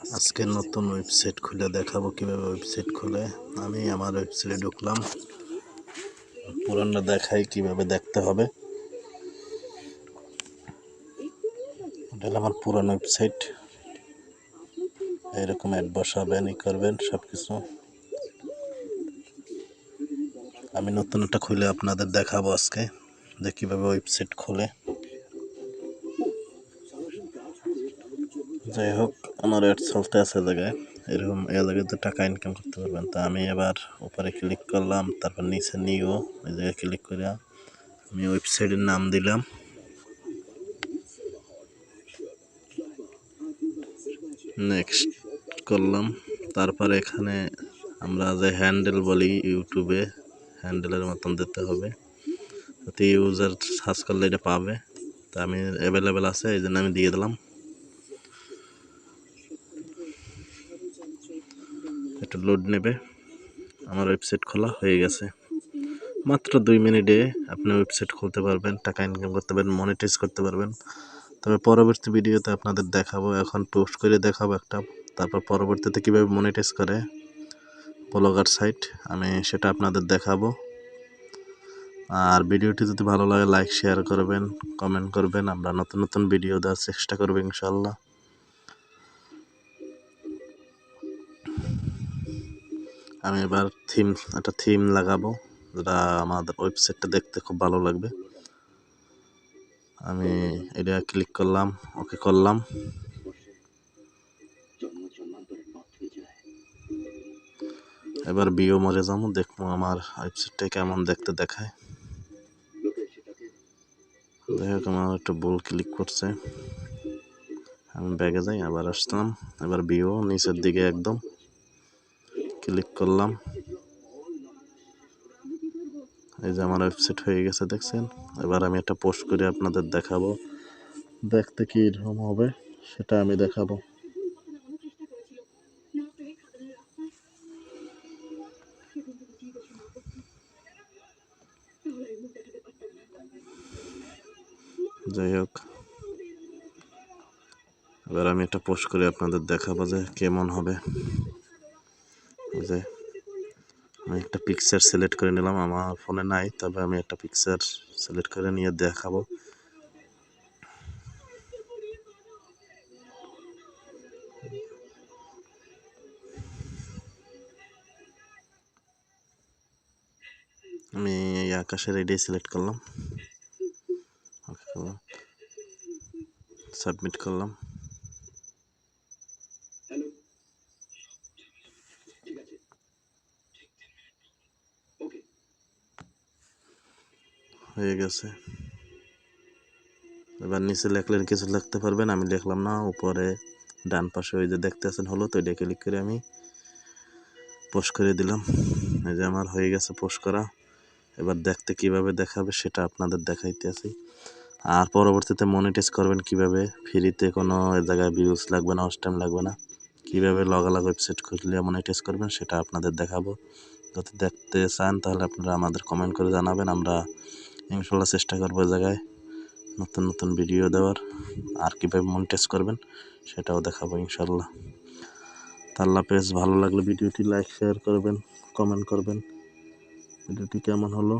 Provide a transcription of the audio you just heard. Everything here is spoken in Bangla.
আজকে নতুন ওয়েবসাইট খুলে দেখাবো, কীভাবে ওয়েবসাইট খুলে। আমি আমার ওয়েবসাইটে ঢুকলাম। পুরানো দেখাই কীভাবে দেখতে হবে। এটা আমার পুরানো ওয়েবসাইট এরকম অ্যাড বসাবেন, ই করবেন সব কিছু আমি নতুন একটা খুলে আপনাদের দেখাবো আজকে, যে কীভাবে ওয়েবসাইট খোলে। যাই হোক আমার অ্যাড চলতে আছে জায়গায় এরকম এ জায়গাতে টাকা ইনকাম করতে পারবেন। তা আমি এবার উপরে ক্লিক করলাম, তারপর নিচে নিও এই জায়গায় ক্লিক করে আমি ওয়েবসাইটের নাম দিলাম। নেক্সট করলাম। তারপর এখানে আমরা যে হ্যান্ডেল বলি ইউটিউবে হ্যান্ডেলের মতন দিতে হবে। যাতে ইউজার সার্চ করলে এটা পাবে। তা আমি অ্যাভেলেবেল আছে, এই জন্য আমি দিয়ে দিলাম। একটু লোড নেবে। আমার ওয়েবসাইট খোলা হয়ে গেছে। মাত্র দুই মিনিটে আপনি ওয়েবসাইট খুলতে পারবেন, টাকা ইনকাম করতে পারবেন মনিটাইজ করতে পারবেন। তবে পরবর্তী ভিডিওতে আপনাদের দেখাবো। এখন পোস্ট করে দেখাবো একটা। তারপর পরবর্তীতে কীভাবে মনিটাইজ করে ব্লগার সাইট আমি সেটা আপনাদের দেখাবো। আর ভিডিওটি যদি ভালো লাগে লাইক শেয়ার করবেন কমেন্ট করবেন। আমরা নতুন নতুন ভিডিও দেওয়ার চেষ্টা করব ইনশাল্লাহ আমি এবার থিম একটা থিম লাগাবো, যেটা আমাদের ওয়েবসাইটটা দেখতে খুব ভালো লাগবে। আমি এটা ক্লিক করলাম ওকে করলাম। এবার বিও মরে যাব, দেখব আমার ওয়েবসাইটটা কেমন দেখতে দেখায়। যাই আমার একটু ভুল ক্লিক করছে। আমি ব্যাগে যাই, আবার আসলাম এবার বিও নিচের দিকে একদম। ক্লিক করলাম। এই যে আমার ওয়েবসাইট হয়ে গেছে, দেখছেন? এবার আমি একটা পোস্ট করে আপনাদের দেখাবো। দেখতে কি রকম হবে, সেটা আমি দেখাবো। যাই হোক, এবার আমি একটা পোস্ট করে আপনাদের দেখাবো যে কেমন হবে। যে আমি একটা পিকচার সিলেক্ট করে নিলাম, আমার ফোনে নাই, তবে আমি একটা পিকচার সিলেক্ট করে নিয়ে দেখাবো। আমি এই আকাশের এটাই সিলেক্ট করলাম। সাবমিট করলাম। হয়ে গেছে। এবার নিচে লেখলেন, কিছু লিখতে পারবেন, আমি লিখলাম না, উপরে ডান পাশে ওই যে দেখতে আছেন হলো তো এটা ক্লিক করে আমি পোস্ট করে দিলাম। এই যে আমার হয়ে গেছে পোস্ট করা। এবার দেখতে কীভাবে দেখাবে সেটা আপনাদের দেখাইতে আছি। আর পরবর্তীতে মনিটাইজ করবেন কীভাবে? ফ্রিতে কোনো জায়গায় ভিউজ লাগবে না টাইম লাগবে না। কীভাবে লগালগ ওয়েবসাইট খুললে মনিটাইজ করবেন সেটা আপনাদের দেখাবো। যদি দেখতে চান তাহলে আপনারা আমাদের কমেন্ট করে জানাবেন, আমরা ইনশাল্লাহ চেষ্টা করব জায়গায় নতুন নতুন ভিডিও দেওয়ার। আর কীভাবে মনিটাইজ করবেন সেটাও দেখাবো ইনশাল্লাহ। তাল্লা পেজ ভালো লাগলে ভিডিওটি লাইক শেয়ার করবেন কমেন্ট করবেন। ভিডিওটি কেমন হলো?